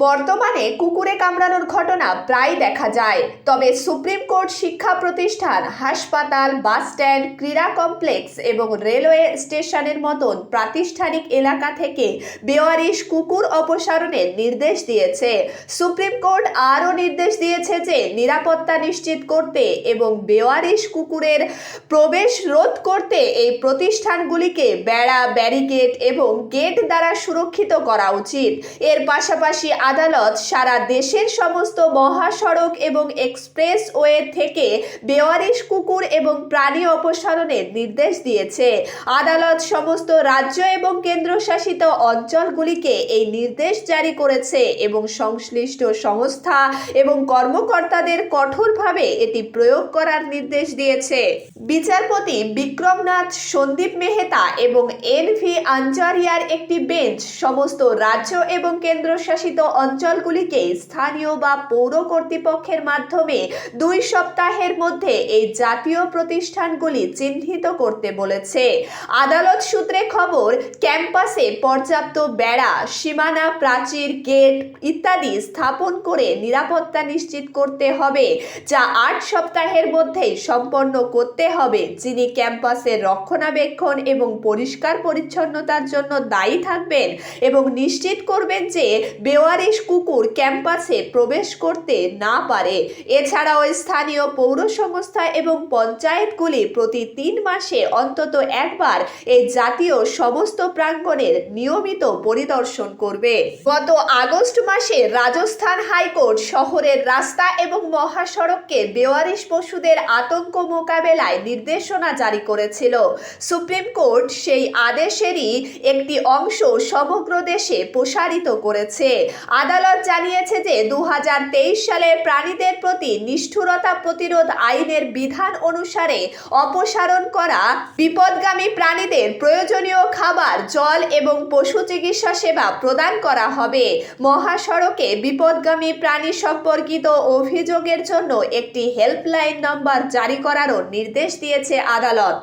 বর্তমানে কুকুরে কামড়ানোর ঘটনা প্রায় দেখা যায়। তবে সুপ্রিম কোর্ট শিক্ষা প্রতিষ্ঠান, হাসপাতাল বাসস্ট্যান্ড ক্রীড়া কমপ্লেক্স এবং রেলওয়ে স্টেশনের মতন প্রাতিষ্ঠানিক এলাকা থেকে বেওয়ারিশ কুকুর অপসারণের নির্দেশ দিয়েছে। সুপ্রিম কোর্ট আরও নির্দেশ দিয়েছে যে নিরাপত্তা নিশ্চিত করতে এবং বেওয়ারিশ কুকুরের প্রবেশ রোধ করতে এই প্রতিষ্ঠানগুলিকে বেড়া, ব্যারিকেড এবং গেট দ্বারা সুরক্ষিত করা উচিত। এর পাশাপাশি আদালত সারা দেশের সমস্ত মহাসড়ক এবং এক্সপ্রেসওয়ে থেকে বেওয়ারিশ কুকুর এবং প্রাণী অপসারণের নির্দেশ দিয়েছে। আদালত সমস্ত রাজ্য এবং কেন্দ্রশাসিত অঞ্চলগুলিকে এই নির্দেশ জারি করেছে এবং সংশ্লিষ্ট সংস্থা এবং কর্মকর্তাদের কঠোরভাবে এটি প্রয়োগ করার নির্দেশ দিয়েছে। বিচারপতি বিক্রমনাথ, সন্দীপ মেহতা এবং এন ভি আঞ্চারিয়ার একটি বেঞ্চ সমস্ত রাজ্য এবং কেন্দ্রশাসিত অঞ্চলগুলিকে স্থানীয় বা পৌর কর্তৃপক্ষের মাধ্যমে দুই সপ্তাহের মধ্যে এই জাতীয় প্রতিষ্ঠানগুলি চিহ্নিত করতে বলেছে। আদালত সূত্রে খবর, ক্যাম্পাসে পর্যাপ্ত বেড়া, সীমানা, প্রাচীর, গেট ইত্যাদি স্থাপন করে নিরাপত্তা নিশ্চিত করতে হবে, যা আট সপ্তাহের মধ্যেই সম্পন্ন করতে হবে, যিনি ক্যাম্পাসের রক্ষণাবেক্ষণ এবং পরিষ্কার পরিচ্ছন্নতার জন্য দায়ী থাকবেন এবং নিশ্চিত করবেন যে বেওয়ারিশ কুকুর ক্যাম্পাসে প্রবেশ করতে না পারে। এছাড়াও স্থানীয় পৌর সংস্থা এবং পঞ্চায়েতগুলি প্রতি তিন মাসে অন্তত একবার এই জাতীয় সমস্ত প্রাঙ্গণের নিয়মিত পরিদর্শন করবে। গত আগস্ট মাসে রাজস্থান হাইকোর্ট শহরের রাস্তা এবং মহাসড়ককে বেওয়ারিশ পশুদের আতঙ্ক মোকাবেলায় নির্দেশনা জারি করেছিল। সুপ্রিম কোর্ট সেই আদেশেরই একটি অংশ সমগ্র দেশে প্রসারিত করেছে। আদালত জানিয়েছে যে দু সালে প্রাণীদের প্রতি নিষ্ঠুরতা প্রতিরোধ আইনের বিধান অনুসারে অপসারণ করা বিপদগামী প্রাণীদের প্রয়োজনীয় খাবার, জল এবং পশু চিকিৎসা সেবা প্রদান করা হবে। মহাসড়কে বিপদগামী প্রাণী সম্পর্কিত অভিযোগের জন্য একটি হেল্পলাইন নম্বর জারি করারও নির্দেশ দিয়েছে আদালত।